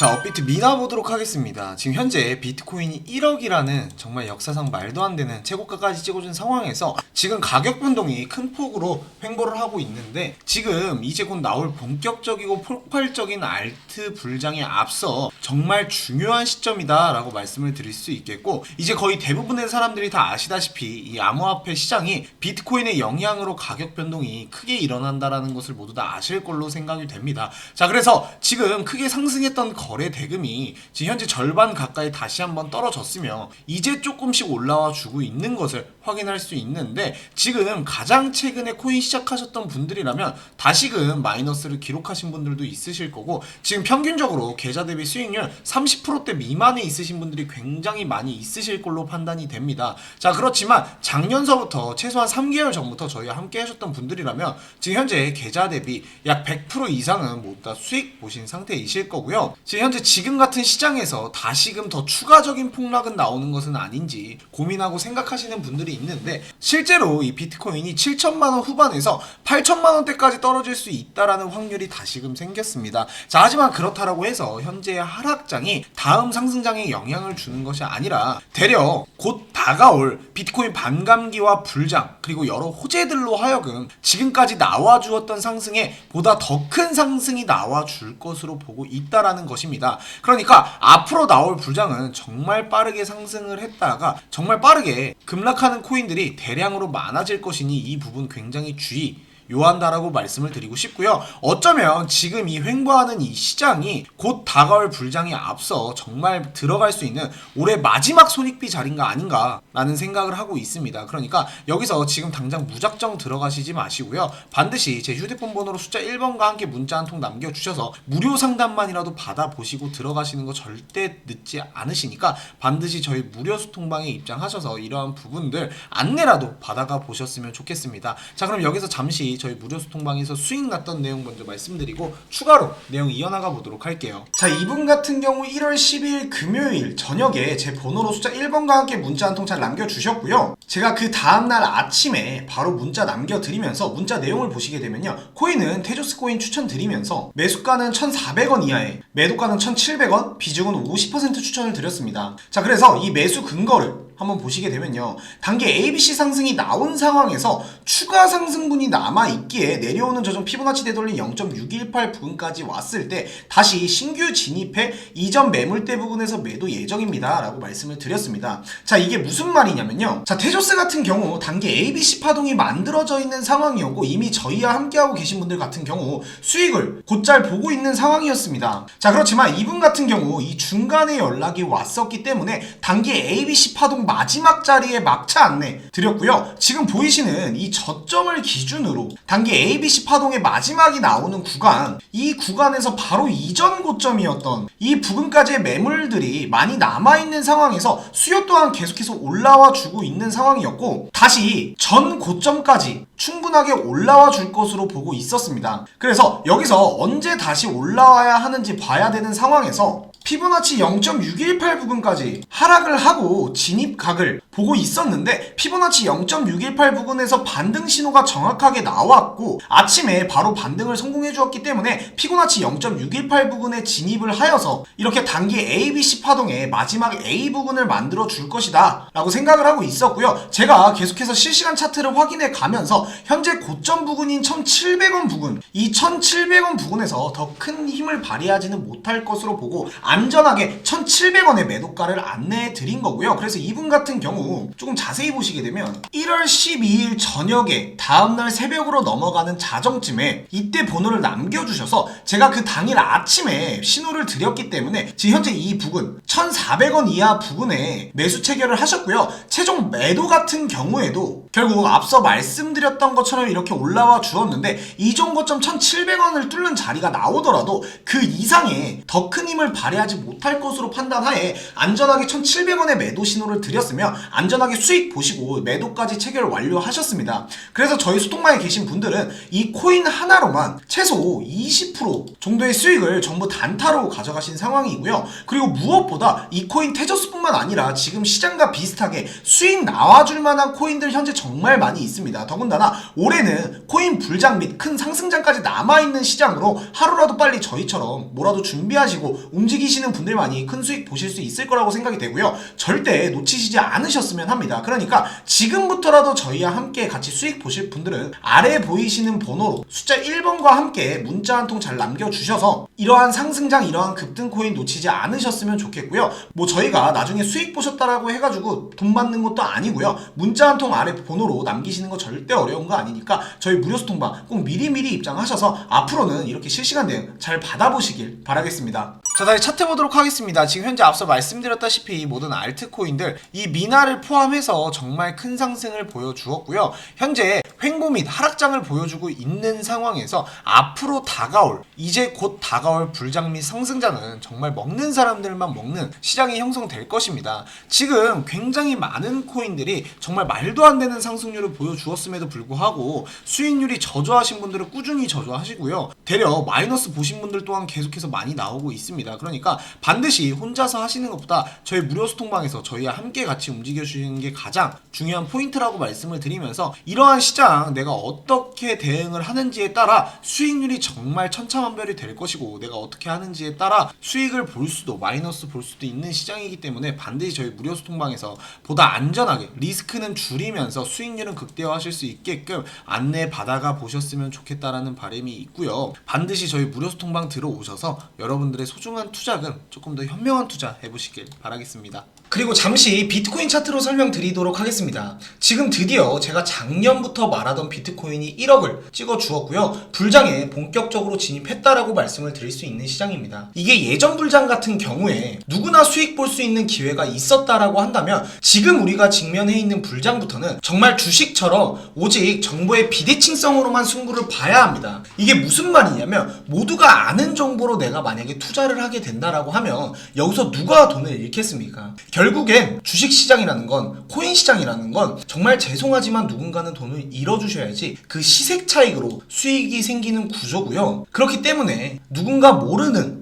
자, 업비트 미나 보도록 하겠습니다. 지금 현재 비트코인이 1억이라는 정말 역사상 말도 안 되는 최고가까지 찍어준 상황에서 지금 가격 변동이 큰 폭으로 횡보를 하고 있는데 지금 이제 곧 나올 본격적이고 폭발적인 알트 불장에 앞서 정말 중요한 시점이다라고 말씀을 드릴 수 있겠고 이제 거의 대부분의 사람들이 다 아시다시피 이 암호화폐 시장이 비트코인의 영향으로 가격 변동이 크게 일어난다라는 것을 모두 다 아실 걸로 생각이 됩니다. 자, 그래서 지금 크게 상승했던 거래 대금이 지금 현재 절반 가까이 다시 한번 떨어졌으며 이제 조금씩 올라와 주고 있는 것을 확인할 수 있는데 지금 가장 최근에 코인 시작하셨던 분들이라면 다시금 마이너스를 기록하신 분들도 있으실 거고 지금 평균적으로 계좌 대비 수익률 30%대 미만에 있으신 분들이 굉장히 많이 있으실 걸로 판단이 됩니다. 자 그렇지만 작년서부터 최소한 3개월 전부터 저희와 함께 하셨던 분들이라면 지금 현재 계좌 대비 약 100% 이상은 모두 다 수익 보신 상태이실 거고요. 지금 현재 지금 같은 시장에서 다시금 더 추가적인 폭락은 나오는 것은 아닌지 고민하고 생각하시는 분들이 있는데 실제로 이 비트코인이 7천만 원 후반에서 8천만 원대까지 떨어질 수 있다라는 확률이 다시금 생겼습니다. 자 하지만 그렇다라고 해서 현재의 하락장이 다음 상승장에 영향을 주는 것이 아니라 되려 곧 다가올 비트코인 반감기와 불장 그리고 여러 호재들로 하여금 지금까지 나와 주었던 상승에 보다 더 큰 상승이 나와 줄 것으로 보고 있다라는 것 입니다. 그러니까 앞으로 나올 불장은 정말 빠르게 상승을 했다가 정말 빠르게 급락하는 코인들이 대량으로 많아질 것이니 이 부분 굉장히 주의 요한다라고 말씀을 드리고 싶고요. 어쩌면 지금 이 횡보하는 이 시장이 곧 다가올 불장에 앞서 정말 들어갈 수 있는 올해 마지막 손익비 자리인가 아닌가라는 생각을 하고 있습니다. 그러니까 여기서 지금 당장 무작정 들어가시지 마시고요. 반드시 제 휴대폰 번호로 숫자 1번과 함께 문자 한 통 남겨주셔서 무료 상담만이라도 받아보시고 들어가시는 거 절대 늦지 않으시니까 반드시 저희 무료 소통방에 입장하셔서 이러한 부분들 안내라도 받아가 보셨으면 좋겠습니다. 자 그럼 여기서 잠시 저희 무료 소통방에서 수익 났던 내용 먼저 말씀드리고 추가로 내용 이어나가 보도록 할게요. 자 이분 같은 경우 1월 12일 금요일 저녁에 제 번호로 숫자 1번과 함께 문자 한 통 잘 남겨주셨고요. 제가 그 다음날 아침에 바로 문자 남겨드리면서 문자 내용을 보시게 되면요. 코인은 테조스 코인 추천드리면서 매수가는 1,400원 이하에 매도가는 1,700원 비중은 50% 추천을 드렸습니다. 자 그래서 이 매수 근거를 한번 보시게 되면요. 단계 ABC 상승이 나온 상황에서 추가 상승분이 남아 있기에 내려오는 저점 피보나치 되돌림 0.618 부근까지 왔을 때 다시 신규 진입해 이전 매물대 부분에서 매도 예정입니다. 라고 말씀을 드렸습니다. 자, 이게 무슨 말이냐면요. 자, 테조스 같은 경우 단계 ABC 파동이 만들어져 있는 상황이었고 이미 저희와 함께하고 계신 분들 같은 경우 수익을 곧잘 보고 있는 상황이었습니다. 자, 그렇지만 이분 같은 경우 이 중간에 연락이 왔었기 때문에 단계 ABC 파동 마지막 자리에 막차 안내 드렸고요. 지금 보이시는 이 저점을 기준으로 단계 ABC 파동의 마지막이 나오는 구간, 이 구간에서 바로 이전 고점이었던 이 부근까지의 매물들이 많이 남아있는 상황에서 수요 또한 계속해서 올라와 주고 있는 상황이었고, 다시 전 고점까지 충분하게 올라와 줄 것으로 보고 있었습니다. 그래서 여기서 언제 다시 올라와야 하는지 봐야 되는 상황에서 피보나치 0.618 부근까지 하락을 하고 진입각을 보고 있었는데 피보나치 0.618 부근에서 반등 신호가 정확하게 나왔고 아침에 바로 반등을 성공해 주었기 때문에 피보나치 0.618 부근에 진입을 하여서 이렇게 단기 ABC 파동의 마지막 A 부근을 만들어 줄 것이다 라고 생각을 하고 있었고요. 제가 계속해서 실시간 차트를 확인해 가면서 현재 고점 부근인 1700원 부근 이 1700원 부근에서 더 큰 힘을 발휘하지는 못할 것으로 보고 안전하게 1700원의 매도가를 안내해 드린 거고요. 그래서 이분 같은 경우 조금 자세히 보시게 되면 1월 12일 저녁에 다음날 새벽으로 넘어가는 자정쯤에 이때 번호를 남겨주셔서 제가 그 당일 아침에 신호를 드렸기 때문에 지금 현재 이 부근 1400원 이하 부근에 매수 체결을 하셨고요. 최종 매도 같은 경우에도 결국 앞서 말씀드렸던 것처럼 이렇게 올라와 주었는데 이종 고점 1700원을 뚫는 자리가 나오더라도 그 이상의 더 큰 힘을 발휘 하지 못할 것으로 판단하에 안전하게 1700원의 매도 신호를 드렸으며 안전하게 수익 보시고 매도까지 체결 완료하셨습니다. 그래서 저희 소통방에 계신 분들은 이 코인 하나로만 최소 20% 정도의 수익을 전부 단타로 가져가신 상황이고요. 그리고 무엇보다 이 코인 테저스뿐만 아니라 지금 시장과 비슷하게 수익 나와줄 만한 코인들 현재 정말 많이 있습니다. 더군다나 올해는 코인 불장 및 큰 상승장까지 남아있는 시장으로 하루라도 빨리 저희처럼 뭐라도 준비하시고 움직이시 움직이시는 분들만이 큰 수익 보실 수 있을 거라고 생각이 되고요. 절대 놓치시지 않으셨으면 합니다. 그러니까 지금부터라도 저희와 함께 같이 수익 보실 분들은 아래 보이시는 번호로 숫자 1번과 함께 문자 한 통 잘 남겨주셔서 이러한 상승장, 이러한 급등 코인 놓치지 않으셨으면 좋겠고요. 뭐 저희가 나중에 수익 보셨다라고 해가지고 돈 받는 것도 아니고요. 문자 한 통 아래 번호로 남기시는 거 절대 어려운 거 아니니까 저희 무료 소통방 꼭 미리미리 입장하셔서 앞으로는 이렇게 실시간 대응 잘 받아보시길 바라겠습니다. 자, 다시 차트 보도록 하겠습니다. 지금 현재 앞서 말씀드렸다시피 모든 알트코인들 이 미나를 포함해서 정말 큰 상승을 보여주었고요. 현재 횡보 및 하락장을 보여주고 있는 상황에서 앞으로 다가올 이제 곧 다가올 불장 및 상승장은 정말 먹는 사람들만 먹는 시장이 형성될 것입니다. 지금 굉장히 많은 코인들이 정말 말도 안 되는 상승률을 보여주었음에도 불구하고 수익률이 저조하신 분들은 꾸준히 저조하시고요. 되려 마이너스 보신 분들 또한 계속해서 많이 나오고 있습니다. 그러니까 반드시 혼자서 하시는 것보다 저희 무료 소통방에서 저희와 함께 같이 움직여 주시는 게 가장 중요한 포인트라고 말씀을 드리면서 이러한 시장 내가 어떻게 대응을 하는지에 따라 수익률이 정말 천차만별이 될 것이고 내가 어떻게 하는지에 따라 수익을 볼 수도 마이너스 볼 수도 있는 시장이기 때문에 반드시 저희 무료 소통방에서 보다 안전하게 리스크는 줄이면서 수익률은 극대화하실 수 있게끔 안내 받아가 보셨으면 좋겠다라는 바람이 있고요. 반드시 저희 무료 소통방 들어오셔서 여러분들의 소중한 투자금 조금 더 현명한 투자 해보시길 바라겠습니다. 그리고 잠시 비트코인 차트로 설명드리도록 하겠습니다. 지금 드디어 제가 작년부터 말하던 비트코인이 1억을 찍어 주었고요. 불장에 본격적으로 진입했다라고 말씀을 드릴 수 있는 시장입니다. 이게 예전 불장 같은 경우에 누구나 수익 볼 수 있는 기회가 있었다라고 한다면 지금 우리가 직면해 있는 불장부터는 정말 주식처럼 오직 정보의 비대칭성으로만 승부를 봐야 합니다. 이게 무슨 말이냐면 모두가 아는 정보로 내가 만약에 투자를 하게 된다라고 하면 여기서 누가 돈을 잃겠습니까? 결국엔 주식 시장이라는 건 코인 시장이라는 건 정말 죄송하지만 누군가는 돈을 잃어주셔야지 그 시색 차익으로 수익이 생기는 구조고요. 그렇기 때문에 누군가 모르는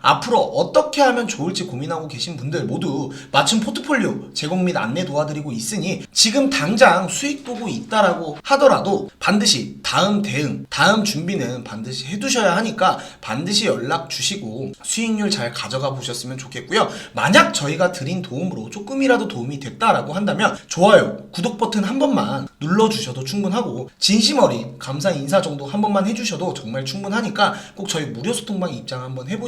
앞으로 어떻게 하면 좋을지 고민하고 계신 분들 모두 맞춤 포트폴리오 제공 및 안내 도와드리고 있으니 지금 당장 수익 보고 있다라고 하더라도 반드시 다음 대응, 다음 준비는 반드시 해두셔야 하니까 반드시 연락 주시고 수익률 잘 가져가 보셨으면 좋겠고요. 만약 저희가 드린 도움으로 조금이라도 도움이 됐다라고 한다면 좋아요, 구독 버튼 한 번만 눌러주셔도 충분하고 진심 어린 감사 인사 정도 한 번만 해주셔도 정말 충분하니까 꼭 저희 무료 소통방 입장 한번